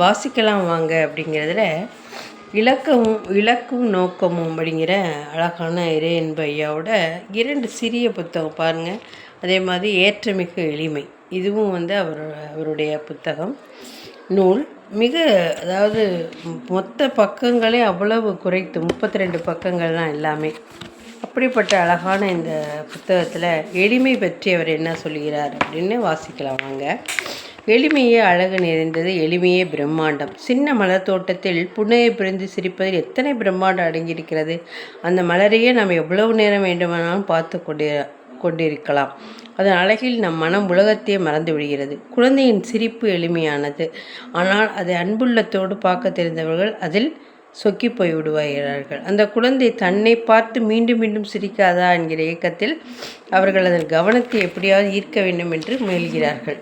வாசிக்கலாம் வாங்க அப்படிங்கிறதுல இலக்கமும் இலக்கும் நோக்கமும் அப்படிங்கிற அழகான இறையன்பு ஐயாவோட இரண்டு சிறிய புத்தகம் பாருங்கள் அதே மாதிரி ஏற்றமிகு எளிமை. இதுவும் வந்து அவர் அவருடைய புத்தகம். நூல். மிக அதாவது மொத்த பக்கங்களே அவ்வளவு குறைத்து முப்பத்தி ரெண்டு பக்கங்கள் தான் எல்லாமே. அப்படிப்பட்ட அழகான இந்த புத்தகத்தில் எளிமை பற்றி அவர் என்ன சொல்கிறார் அப்படின்னு வாசிக்கலாம் வாங்க. எளிமையே அழகு நிறைந்தது எளிமையே பிரம்மாண்டம். சின்ன மலர் தோட்டத்தில் புன்னையை பிரிந்து சிரிப்பதில் எத்தனை பிரம்மாண்டம் அடங்கியிருக்கிறது? அந்த மலரையே நாம் எவ்வளவு நேரம் வேண்டுமானாலும் பார்த்து கொண்டு கொண்டிருக்கலாம். அதன் அழகில் நம் மனம் உலகத்தையே மறந்து விடுகிறது. குழந்தையின் சிரிப்பு எளிமையானது. ஆனால் அதை அன்புள்ளத்தோடு பார்க்க தெரிந்தவர்கள் அதில் சொக்கி போய் விடுவார்கள். அந்த குழந்தை தன்னை பார்த்து மீண்டும் மீண்டும் சிரிக்காதா என்கிற இயக்கத்தில் அவர்கள் அதன் கவனத்தை எப்படியாவது ஈர்க்க வேண்டும் என்று முயல்கிறார்கள்.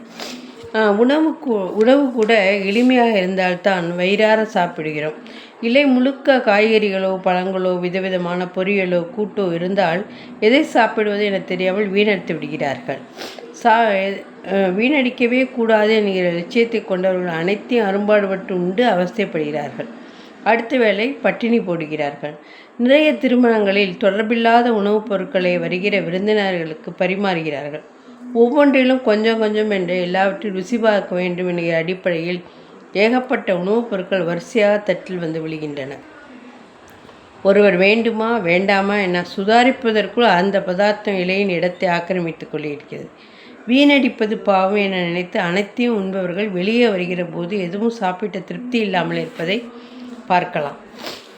உணவு உணவு கூட எளிமையாக இருந்தால்தான் வயிறார சாப்பிடுகிறோம். இலை முழுக்க காய்கறிகளோ பழங்களோ விதவிதமான பொரியலோ கூட்டோ இருந்தால் எதை சாப்பிடுவது என தெரியாமல் வீணடித்து விடுகிறார்கள். சா வீணடிக்கவே கூடாது என்கிற லட்சியத்தை கொண்டவர்கள் அனைத்தையும் அரும்பாடுபட்டு உண்டு அவஸ்தைப்படுகிறார்கள். அடுத்த வேளை பட்டினி போடுகிறார்கள். நிறைய திருமணங்களில் தொடர்பில்லாத உணவுப் பொருட்களை வருகிற விருந்தினர்களுக்கு பரிமாறுகிறார்கள். ஒவ்வொன்றிலும் கொஞ்சம் கொஞ்சம் என்று எல்லாவற்றையும் ருசி பார்க்க வேண்டும் என்கிற அடிப்படையில் ஏகப்பட்ட உணவுப் பொருட்கள் வரிசையாக தட்டில் வந்து விழுகின்றன. ஒருவர் வேண்டுமா வேண்டாமா என சுதாரிப்பதற்குள் அந்த பதார்த்தம் இலையின் இடத்தை ஆக்கிரமித்துக் கொள்ளிருக்கிறது வீணடிப்பது பாவம் என நினைத்து அனைத்தையும் உண்பவர்கள் வெளியே வருகிற போது எதுவும் சாப்பிட்ட திருப்தி இல்லாமல் இருப்பதை பார்க்கலாம்.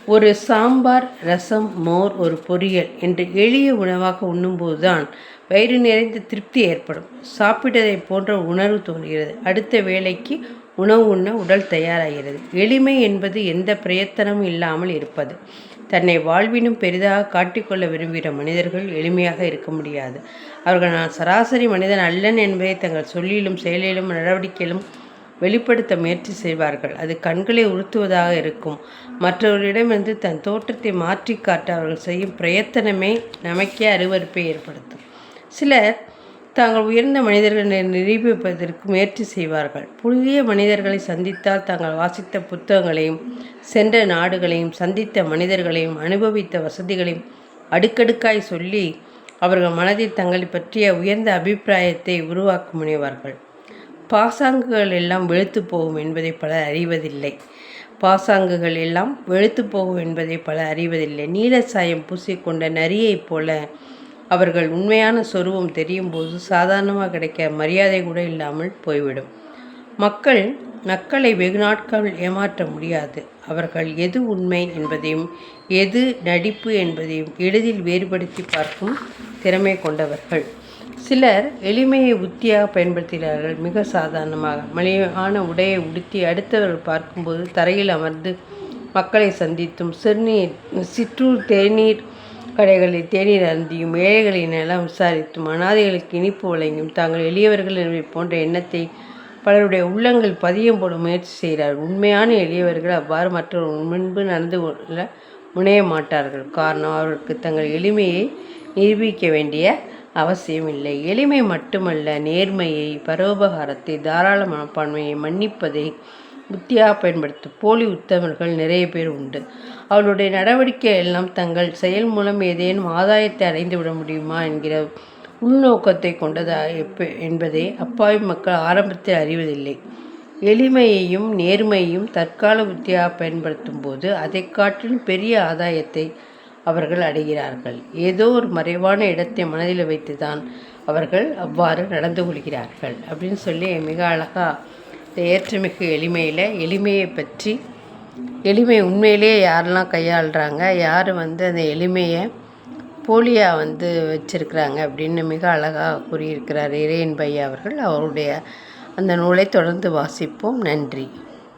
ஒரு சாம்பார் ரசம் மோர் ஒரு பொரியல் என்று எளிய உணவாக உண்ணும்போது தான் வயிறு நிறைந்த திருப்தி ஏற்படும். சாப்பிட்டதை போன்ற உணர்வு தோன்றுகிறது. அடுத்த வேலைக்கு உணவு உண்ண உடல் தயாராகிறது. எளிமை என்பது எந்த பிரயத்தனமும் இல்லாமல் இருப்பது. தன்னை வாழ்வினும் பெரிதாக காட்டிக்கொள்ள விரும்புகிற மனிதர்கள் எளிமையாக இருக்க முடியாது. அவர்கள் நான் சராசரி மனிதன் அல்லன் என்பதை தங்கள் சொல்லிலும் செயலிலும் நடவடிக்கையிலும் வெளிப்படுத்த முயற்சி செய்வார்கள். அது கண்களை உறுத்துவதாக இருக்கும். மற்றவர்களிடமிருந்து தன் தோற்றத்தை மாற்றி காட்ட அவர்கள் செய்யும் பிரயத்தனமே நமக்கே அருவறுப்பை ஏற்படுத்தும். சிலர் தாங்கள் உயர்ந்த மனிதர்களை நிரூபிப்பதற்கு முயற்சி செய்வார்கள். புதிய மனிதர்களை சந்தித்தால் தாங்கள் வாசித்த புத்தகங்களையும் சென்ற நாடுகளையும் சந்தித்த மனிதர்களையும் அனுபவித்த வசதிகளையும் அடுக்கடுக்காய் சொல்லி அவர்கள் மனதில் தங்களை பற்றிய உயர்ந்த அபிப்பிராயத்தை உருவாக்க முனைவார்கள். பாசாங்குகள் எல்லாம் வெளுத்து போகும் என்பதை பலர் அறிவதில்லை. பாசாங்குகள் எல்லாம் வெளுத்து போகும் என்பதை பலர் அறிவதில்லை. நீல சாயம் பூசிக்கொண்ட நரியைப் போல அவர்கள் உண்மையான சொருவம் தெரியும் போது சாதாரணமாக கிடைக்க மரியாதை கூட இல்லாமல் போய்விடும். மக்கள் மக்களை வெகு நாட்கள் ஏமாற்ற முடியாது. அவர்கள் எது உண்மை என்பதையும் எது நடிப்பு என்பதையும் எளிதில் வேறுபடுத்தி பார்க்கும் திறமை கொண்டவர்கள். சிலர் எளிமையை உத்தியாக பயன்படுத்துகிறார்கள். மிக சாதாரணமாக. மலிவான உடையை உடுத்தி அடுத்தவர்கள் பார்க்கும்போது தரையில் அமர்ந்து மக்களை சந்தித்தும் சிறுநீர் சிற்றூர் தேநீர் கடைகளில் தேநீர் அருந்தியும் ஏழைகளின் நலம் விசாரித்தும் அனாதைகளுக்கு இனிப்பு வழங்கியும் தாங்கள் எளியவர்கள் என்பதை போன்ற எண்ணத்தை பலருடைய உள்ளங்கள் பதியம் போட முயற்சி செய்கிறார் உண்மையான எளியவர்கள் அவ்வாறு மற்றவர்கள் முன்பு நடந்து கொள்ள முனைய மாட்டார்கள். காரணம் அவர்களுக்கு தங்கள் எளிமையை நிரூபிக்க வேண்டிய அவசியமில்லை. எளிமை மட்டுமல்ல நேர்மையை பரோபகாரத்தை தாராள மனப்பான்மையை மன்னிப்பதை புத்தியாக பயன்படுத்தும் போலி உத்தமர்கள் நிறைய பேர் உண்டு. அவளுடைய நடவடிக்கை எல்லாம் தங்கள் செயல் மூலம் ஏதேனும் ஆதாயத்தை அடைந்து விட முடியுமா என்கிற உள்நோக்கத்தை கொண்டதா எப்ப என்பதை அப்பாவி மக்கள் ஆரம்பத்தில் அறிவதில்லை. எளிமையையும் நேர்மையையும் தற்கால புத்தியாக பயன்படுத்தும் போது அதை காட்டிலும் பெரிய ஆதாயத்தை அவர்கள் அடைகிறார்கள். ஏதோ ஒரு மறைவான இடத்தை மனதில் வைத்து தான் அவர்கள் அவ்வாறு நடந்து கொள்கிறார்கள். அப்படின்னு சொல்லி மிக அழகாக இந்த ஏற்றமிகு எளிமையில் எளிமையை பற்றி எளிமை உண்மையிலேயே யாரெல்லாம் கையாளுறாங்க யார் வந்து அந்த எளிமையை போலியாக வந்து வச்சுருக்கிறாங்க அப்படின்னு மிக அழகாக கூறியிருக்கிறார் இறையன் பையா அவர்கள். அவருடைய அந்த நூலை தொடர்ந்து வாசிப்போம். நன்றி.